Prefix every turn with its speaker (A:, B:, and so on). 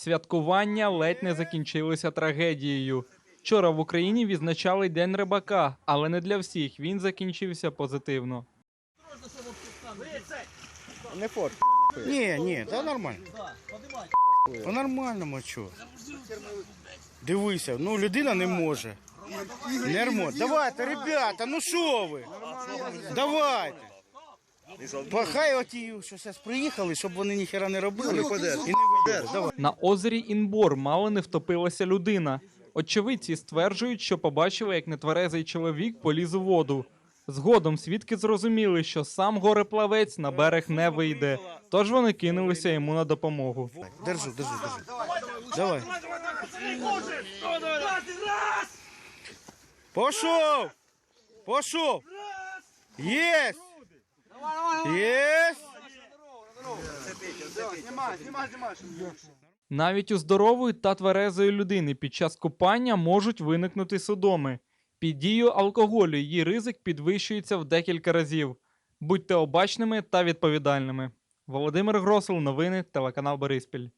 A: Святкування ледь не закінчилися трагедією. Вчора в Україні відзначали День рибака, але не для всіх. Він закінчився позитивно.
B: Не фот.
C: Ні, ні, та нормально. По-нормальному, а чого? Дивися, ну людина не може. Не. Давайте, ребята, ну що ви? Давайте. Пахай оті, що зараз приїхали, щоб вони ніхера не робили і не виїхали.
A: На озері Інбор мало не втопилася людина. Очевидці стверджують, що побачили, як нетверезий чоловік поліз у воду. Згодом свідки зрозуміли, що сам гореплавець на берег не вийде, тож вони кинулися йому на допомогу.
C: Держу, держу, держу. Давай. Пошов! Пошов! Єсть!
A: Навіть у здорової та тверезої людини під час купання можуть виникнути судоми. Під дією алкоголю її ризик підвищується в декілька разів. Будьте обачними та відповідальними. Володимир Гросул, новини, телеканал Бориспіль.